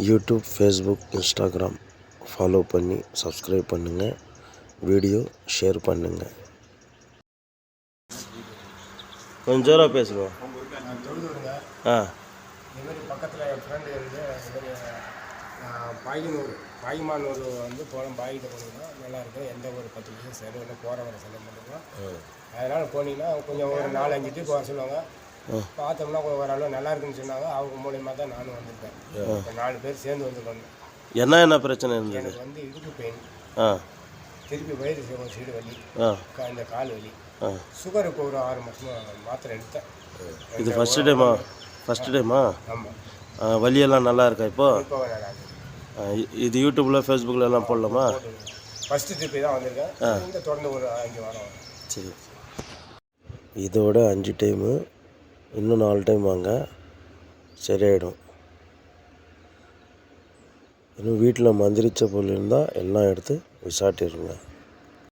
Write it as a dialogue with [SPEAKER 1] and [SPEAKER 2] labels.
[SPEAKER 1] YouTube Facebook Instagram follow பண்ணி subscribe பண்ணுங்கள் video share பண்ணுங்கள் கொஞ்சம் ஜோராக பேசுங்க. ஆ.
[SPEAKER 2] இது மாதிரி பக்கத்தில் என் ஃப்ரெண்டு மாதிரி பாய்கனூர் பாய்மானூர் வந்து போனோம் பாய்கிட்ட போனீங்கன்னா நல்லா இருக்கும் எந்த ஒரு பத்து நிமிஷம் செலவு இல்லை போகிற வர செலவு பண்ணுறோம் அதனால் போனீங்கன்னா கொஞ்சம் ஒரு நாலு அஞ்சு டிப் வர சொல்லுவாங்க. பார்த்தோம்னா கொஞ்சம் ஓரளவு நல்லா இருக்குன்னு சொன்னாங்க. அவங்க மூலியமாக தான் நானும் வந்திருக்கேன். நாலு பேர் சேர்ந்து வந்துருக்கோம்
[SPEAKER 1] என்ன என்ன பிரச்சனை இருந்தது?
[SPEAKER 2] எனக்கு வந்து இடுப்பு பெயின்
[SPEAKER 1] ஆ.
[SPEAKER 2] திருப்பி வயிறு சைடு வலி இந்த கால் வலி. சுகர் இப்போ ஒரு ஆறு மாதமாக மாத்திரை எடுத்தேன்.
[SPEAKER 1] இது ஃபஸ்ட்டு டைமா ஃபஸ்ட்டு டைமா
[SPEAKER 2] ஆமாம்
[SPEAKER 1] வலியெல்லாம் நல்லா இருக்கா இப்போ? இது யூடியூப்பில் ஃபேஸ்புக்கில் எல்லாம் போடலாமா?
[SPEAKER 2] ஃபஸ்ட்டு ட்ரிப்பு தான் வந்திருக்கேன். தொடர்ந்து ஒரு அஞ்சு வாரம்.
[SPEAKER 1] சரி. இதோட அஞ்சு டைமு இன்னும் நாலு டைம் வாங்க. சரியாயிடும். இன்னும் வீட்டில் மந்திரிச்ச பொருள் இருந்தால் எல்லாம் எடுத்து விசாட்டிடுங்க